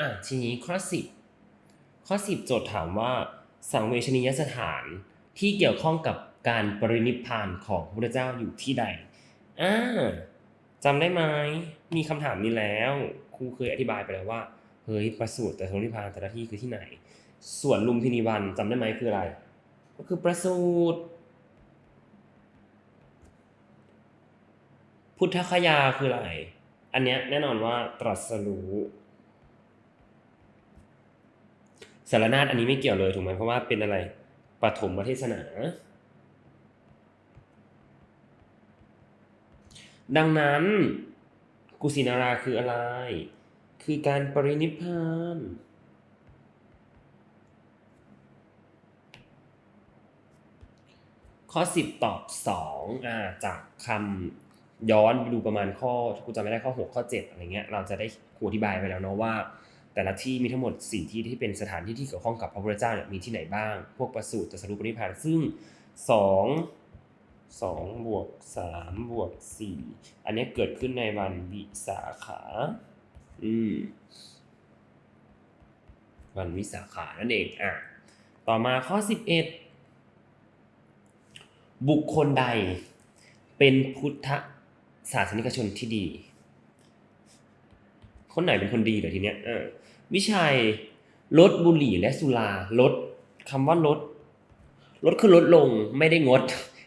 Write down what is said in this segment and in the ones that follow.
อะทีนี้ข้อสิบข้อสิบโจทย์ถามว่า สังเวชนียสถานที่เกี่ยวข้องกับการปรินิพพานของพระเจ้าอยู่ที่ใดอ่าจำได้ไหมมีคำถามนี้แล้วครูเคยอธิบายไปแล้วว่าเฮ้ยประสูติแต่ทรงนิพพานแต่ละที่คือที่ไหน ส่วนลุมพินีวันจำได้ไหมคืออะไร ก็คือประสูติพุทธคยาคืออะไร อันเนี้ยแน่นอนว่าตรัสรู้ สารนาฏอันนี้ไม่เกี่ยวเลยถูกไหมเพราะว่าเป็นอะไรปฐมเทศนา ดังนั้น กุสินาราคืออะไร คือการปรินิพพานข้อ 10 ตอบ2อ่าจากคำย้อนไปดูประมาณข้อกูจำไม่ได้ข้อ 6 ข้อ 7 อะไรเงี้ย เราจะได้ครูอธิบายไปแล้วเนาะว่า แต่ละที่มีทั้งหมด 4 ที่ที่เป็นสถานที่ที่เกี่ยวข้องกับพระพุทธเจ้าเนี่ยมีที่ไหนบ้าง พวกประสูติตรัสรู้ปรินิพพานซึ่ง 2 2บวก3บวก4อันนี้เกิดขึ้นในวันวิสาขา อืม วันวิสาขานั่นเอง อะ ต่อมาข้อ 11 บุคคลใด เป็นพุทธศาสนิกชนที่ดี คนไหนเป็นคนดีเหรอทีเนี้ย เออ วิชัยลดบุหรี่และสุราลดคำว่าลดลดคือลดลงไม่ได้งด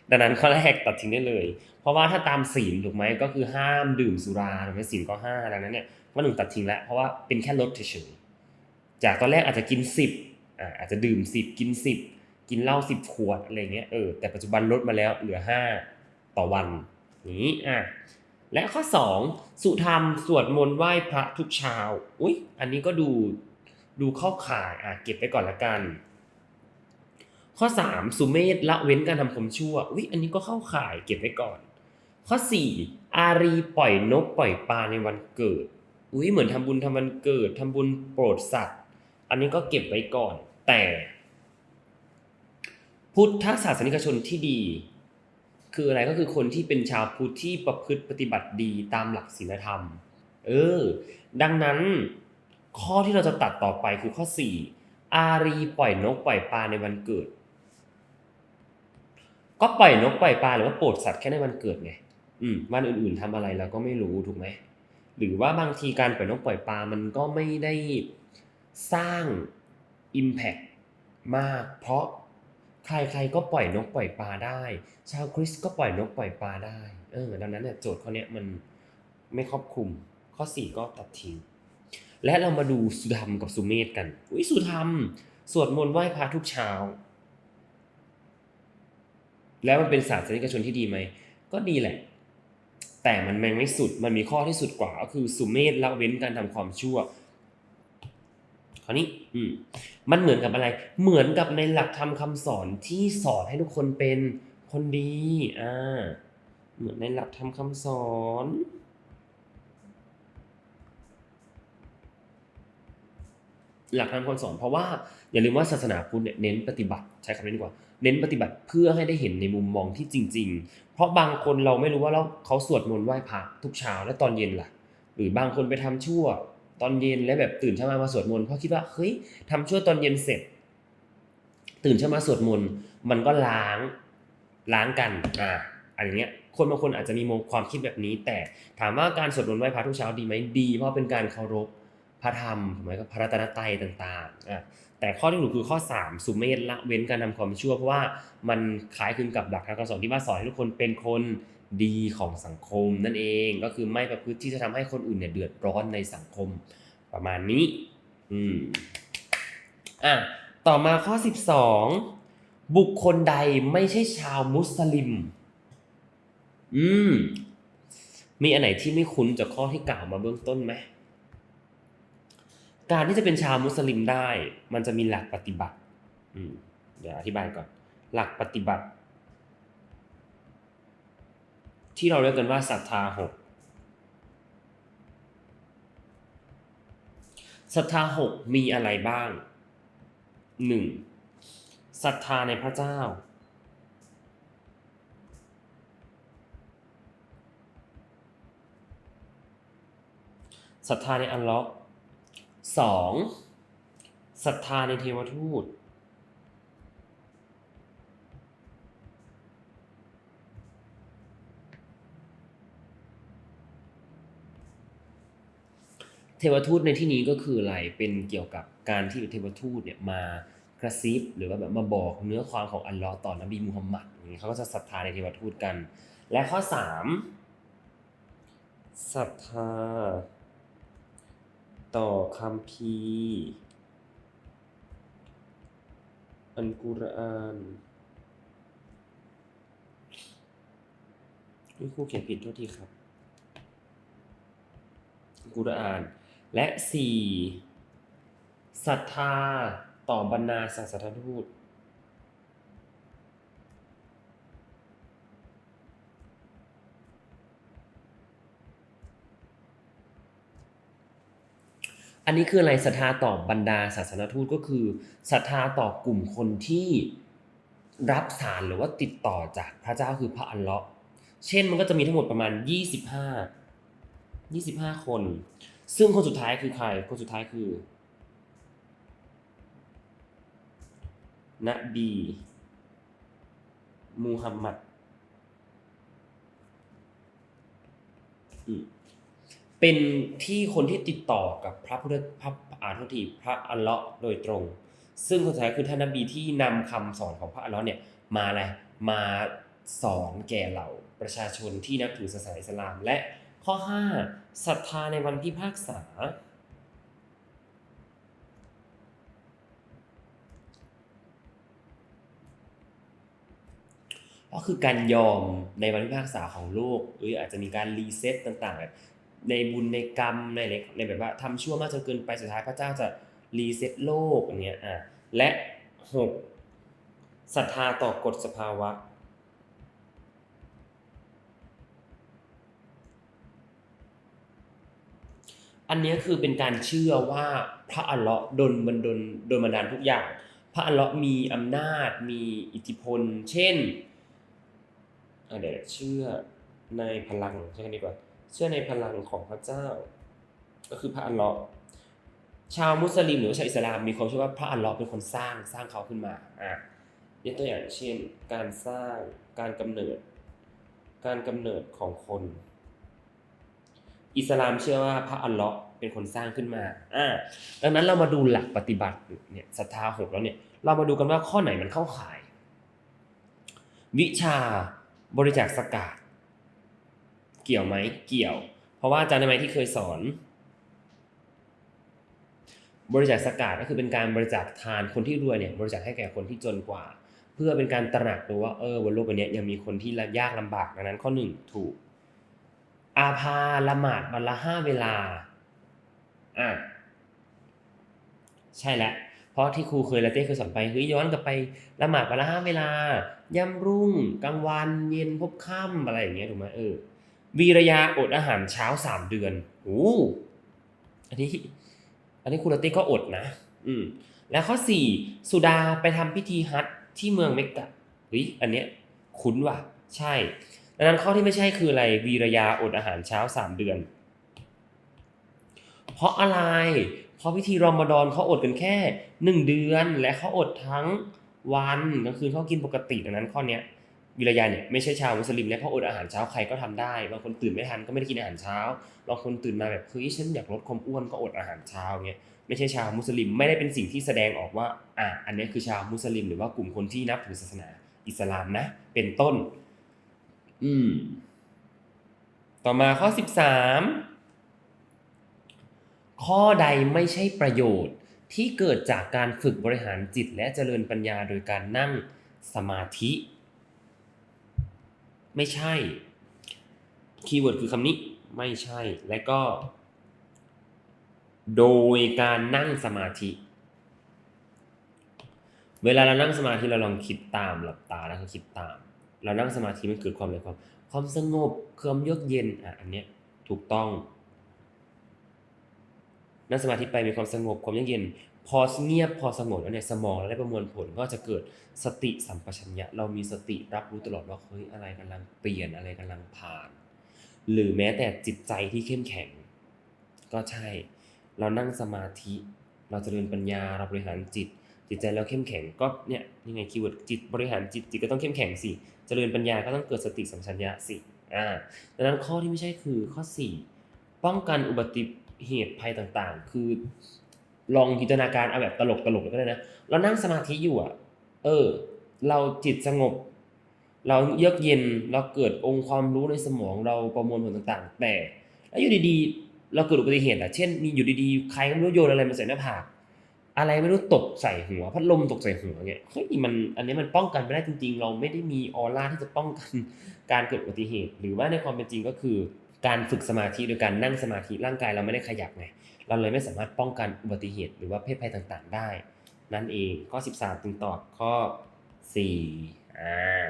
ดังนั้นข้อแรกตัดทิ้งได้เลย เพราะว่าถ้าตามศีลถูกไหมก็คือห้ามดื่มสุราถูกไหมศีลก็ห้าดังนั้นเนี่ยข้อหนึ่งตัดทิ้งแล้วเพราะว่าเป็นแค่ลดเฉยๆจากตอนแรกอาจจะกินสิบอ่าอาจจะดื่มสิบกินสิบกินเหล้าสิบขวดอะไรเงี้ยเออแต่ปัจจุบันลดมาแล้วเหลือห้าต่อวันนี้อะ และข้อสองสุธรรมสวดมนต์ไหว้พระทุกเช้าอุ้ยอันนี้ก็ดูดูเข้าข่ายอะเก็บไปก่อนละกัน ข้อ 3 สุเมธละเว้นการทำความชั่วอุ๊ยอันนี้ก็เข้าข่ายเก็บไว้ก่อน ข้อ 4 อารีปล่อยนกปล่อยปลาในวันเกิดอุ๊ยเหมือนทำบุญทำวันเกิดทำบุญโปรดสัตว์ อันนี้ก็เก็บไว้ก่อน แต่ พุทธศาสนิกชนที่ดี คืออะไรก็คือคนที่เป็นชาวพุทธที่ประพฤติปฏิบัติดีตามหลักศีลธรรม เออ ดังนั้นข้อที่เราจะตัดต่อไปคือข้อ 4 อารีปล่อยนกปล่อยปลาในวันเกิด ก็ปล่อยนกปล่อยปลาหรือว่าโปรดสัตว์แค่ในวันเกิดไง อืมวันอื่นๆทำอะไรเราก็ไม่รู้ถูกไหม หรือว่าบางทีการปล่อยนกปล่อยปลามันก็ไม่ได้สร้าง Impact มาก เพราะ ใครๆก็ปล่อยนกปล่อยปลาได้ ชาวคริสก็ปล่อยนกปล่อยปลาได้ เออ ดังนั้นเนี่ยโจทย์ข้อเนี้ยมันไม่ครอบคลุม ข้อ 4 ก็ตัดทิ้ง และเรามาดูสุธรรมกับสุเมธกัน อุ้ยสุธรรม สวดมนต์ไหว้พระทุกเช้า แล้วมันเป็นศาสนิกชนที่ดีไหม ก็ดีแหละ แต่มันแมงไม่สุด มันมีข้อที่สุดกว่าก็คือสุเมธละเว้นการทำความชั่ว ราวนี้อืมมันเหมือนกับอะไร เหมือนกับในหลักธรรมคำสอนที่สอนให้ทุกคนเป็นคนดีอ่าเหมือนในหลักธรรมคำสอนหลักธรรมคำสอนเพราะว่าอย่าลืมว่าศาสนาพุทธเนี่ยเน้นปฏิบัติใช้คำนี้ดีกว่า เน้นปฏิบัติเพื่อให้ได้เห็นในมุมมองที่จริง ๆ เพราะบางคนเราไม่รู้ว่าเราเขาสวดมนต์ไหว้พระทุกเช้าและตอนเย็นล่ะ หรือบางคนไปทำชั่ว ตอนเย็นแล้วแบบตื่นเช้ามามาสวดมนต์เพราะคิดว่าเฮ้ยทำชั่วตอนเย็นเสร็จ ตื่นเช้ามาสวดมนต์มันก็ล้างล้างกันอ่าอันอย่างเงี้ยคนบางคนอาจจะมีมุมความคิดแบบนี้ แต่ถามว่าการสวดมนต์ไหว้พระทุกเช้าดีไหมดี เพราะเป็นการเคารพพระธรรมถูกไหมก็พระรัตนตรัยต่างๆอะแต่ข้อที่หนูคือข้อ 3 สุเมธละเว้นการทำความชั่วเพราะว่ามันคล้ายคลึงกับหลักทางการสอนที่ว่าสอนให้ทุกคนเป็นคน ดีของสังคมนั่นเองก็คือไม่ประพฤติที่จะทำให้คนอื่นเนี่ยเดือดร้อนในสังคมประมาณนี้ อืมอะต่อมาข้อ 12 บุคคลใดไม่ใช่ชาวมุสลิม อืม มีอันไหนที่ไม่คุ้นจากข้อที่กล่าวมาเบื้องต้นไหมการที่จะเป็นชาวมุสลิมได้ มันจะมีหลักปฏิบัติ อืม เดี๋ยวอธิบายก่อน หลักปฏิบัติ ที่เราเรียกกันว่าศรัทธาหกศรัทธาหกมีอะไรบ้างหนึ่งศรัทธาในพระเจ้าศรัทธาในอัลเลาะห์สองศรัทธาในเทวทูต เทวทูตในที่นี้ก็คืออะไรเป็นเกี่ยวกับการที่เทวทูตเนี่ยมากระซิบหรือว่าแบบมาบอกเนื้อความของอัลลอฮ์ต่อนบีมูฮัมมัดอย่างนี้เขาก็จะศรัทธาในเทวทูตกัน และข้อสามศรัทธา ต่อคัมภีอันกุรอานนี่ครูเขียนผิดโทษทีครับกุรอาน และสี่ศรัทธาต่อบรรดาศาสนทูตอันนี้คืออะไรศรัทธาต่อบรรดาศาสนทูตก็คือศรัทธาต่อกลุ่มคนที่รับสารหรือว่าติดต่อจากพระเจ้าคือพระอัลเลาะห์เช่นมันก็จะมีทั้งหมดประมาณ 25 25 คน ซึ่งคนสุดท้ายคือใคร คนสุดท้ายคือ นบี มูฮัมหมัดเป็นที่คนที่ติดต่อกับพระพุทธพระอาโทษทีพระอัลเลาะห์โดยตรง ซึ่งคนสุดท้ายคือท่านนบีที่นำคำสอนของพระอัลเลาะห์เนี่ยมาอะไรมาสอนแก่เหล่าประชาชนที่นับถือศาสนาอิสลามและ ข้อ 5ศรัทธาในวันพิพากษา ก็คือการยอมในวันพิพากษาของโลกเอ้ยอาจจะมีการรีเซ็ตต่างๆแบบในบุญในกรรมในอะไรในแบบว่าทำชั่วมากจนเกินไปสุดท้ายพระเจ้าจะรีเซ็ตโลกอย่างเงี้ยอะและหกศรัทธาต่อกฎสภาวะ อันนี้คือเป็นการเชื่อว่าพระอัลเลาะห์ดลบันดลโดนบันดาลทุกอย่าง พระอัลเลาะห์มีอำนาจมีอิทธิพล เช่นเดี๋ยวเชื่อในพลังใช่ไหมดีกว่า เชื่อในพลังของพระเจ้า ก็คือพระอัลเลาะห์ชาวมุสลิมหรือชาวอิสลามมีความเชื่อว่าพระอัลเลาะห์เป็นคนสร้างสร้างเขาขึ้นมาอะยกตัวอย่างเช่น การสร้างการกำเนิด การกำเนิดของคน อิสลามเชื่อว่าพระอัลเลาะห์เป็นคนสร้างขึ้นมาอ่าดังนั้นเรามาดูหลักปฏิบัติเนี่ยศรัทธาหกแล้วเนี่ย เรามาดูกันว่าข้อไหนมันเข้าข่าย วิชาบริจาคสกาดเกี่ยวไหมเกี่ยว เพราะว่าอาจารย์ในไมที่เคยสอน บริจาคสกาดก็คือเป็นการบริจาคทานคนที่รวยเนี่ย บริจาคให้แก่คนที่จนกว่า เพื่อเป็นการตระหนักดูว่าเออบนโลกใบนี้ยังมีคนที่ยากลำบากดังนั้นข้อหนึ่งถูก อาภาละหมาดวันละห้าเวลา อะ ใช่แล้วเพราะที่ครูเคยและเต้เคยสอนไปเฮ้ยย้อนกลับไปละหมาดวันละห้าเวลาย่ำรุ่ง กลางวันเย็นพบค่ำอะไรอย่างเงี้ยถูกไหมเออวีระยาอดอาหารเช้าสามเดือนโอ้อันนี้ อันนี้ครูละเต้ก็อดนะ อืม แล้วข้อสี่สุดาไปทำพิธีฮัจญ์ที่เมืองเมกกะเฮ้ยอันเนี้ย คุ้นว่ะ ใช่ ดังนั้นข้อที่ไม่ใช่คืออะไรวีระยาอดอาหารเช้าสามเดือน เพราะอะไร เพราะพิธีรอมฎอนเขาอดกันแค่หนึ่งเดือน และเขาอดทั้งวันกลางคืนเขากินปกติดังนั้นข้อเนี้ยวิรยาเนี่ยไม่ใช่ชาวมุสลิมและเขาอดอาหารเช้าใครก็ทำได้บางคนตื่นไม่ทันก็ไม่ได้กินอาหารเช้าบางคนตื่นมาแบบเฮ้ยฉันอยากลดความอ้วนก็อดอาหารเช้าเงี้ยไม่ใช่ชาวมุสลิมไม่ได้เป็นสิ่งที่แสดงออกว่าอะอันนี้คือชาวมุสลิม หรือว่ากลุ่มคนที่นับถือศาสนาอิสลามนะเป็นต้น อืม ต่อมาข้อสิบสามข้อใดไม่ใช่ประโยชน์ที่เกิดจากการฝึกบริหารจิตและเจริญปัญญาโดยการนั่งสมาธิ ไม่ใช่ คีย์เวิร์ดคือคำนี้ ไม่ใช่ และก็ โดยการนั่งสมาธิ เวลาเรานั่งสมาธิเราลองคิดตามหลับตาแล้วก็คิดตาม เรานั่งสมาธิมันเกิดความอะไรความ ความสงบความเยือกเย็นอะอันเนี้ยถูกต้อง นั่งสมาธิไปมีความสงบความเยือกเย็น พอเงียบพอสงบแล้วเนี่ยสมองเราได้ประมวลผลก็จะเกิดสติสัมปชัญญะ เรามีสติรับรู้ตลอดว่าเฮ้ยอะไรกำลังเปลี่ยนอะไรกำลังผ่าน หรือแม้แต่จิตใจที่เข้มแข็ง ก็ใช่ เรานั่งสมาธิ เราจเจริญปัญญาเราบริหารจิต จิตใจเราเข้มแข็งก็เนี่ยยังไงคีย์เวิร์ดจิตบริหารจิตจิตก็ต้องเข้มแข็งสิเจริญปัญญาก็ต้องเกิดสติสัมปชัญญะสิอ่าดังนั้นข้อที่ไม่ใช่คือข้อ 4 ป้องกันอุบัติเหตุภัยต่างๆ คือ ลองจินตนาการเอาแบบตลกตลกๆก็ได้นะเรานั่งสมาธิอยู่อะเออ เราจิตสงบ เราเยือกเย็นเราเกิดองค์ความรู้ในสมองเราประมวลผลต่างๆ แต่แล้วอยู่ดีๆ เราเกิดอุบัติเหตุอะเช่นมีอยู่ดีๆใครก็ไม่รู้โยนอะไรมาใส่หน้าผาก อะไรไม่รู้ตกใส่หัวพัดลมตกใส่หัวเงี้ยเฮ้ยมันอันนี้มันป้องกันไม่ได้จริง ๆ เราไม่ได้มีออร่าที่จะป้องกันการเกิดอุบัติเหตุ หรือว่าในความเป็นจริงก็คือ การฝึกสมาธิโดยการนั่งสมาธิร่างกายเราไม่ได้ขยับไงเราเลยไม่สามารถป้องกันอุบัติเหตุ หรือว่าเพศภัยต่างๆ ได้ นั่นเองข้อ 13จึงตอบข้อ4อ่า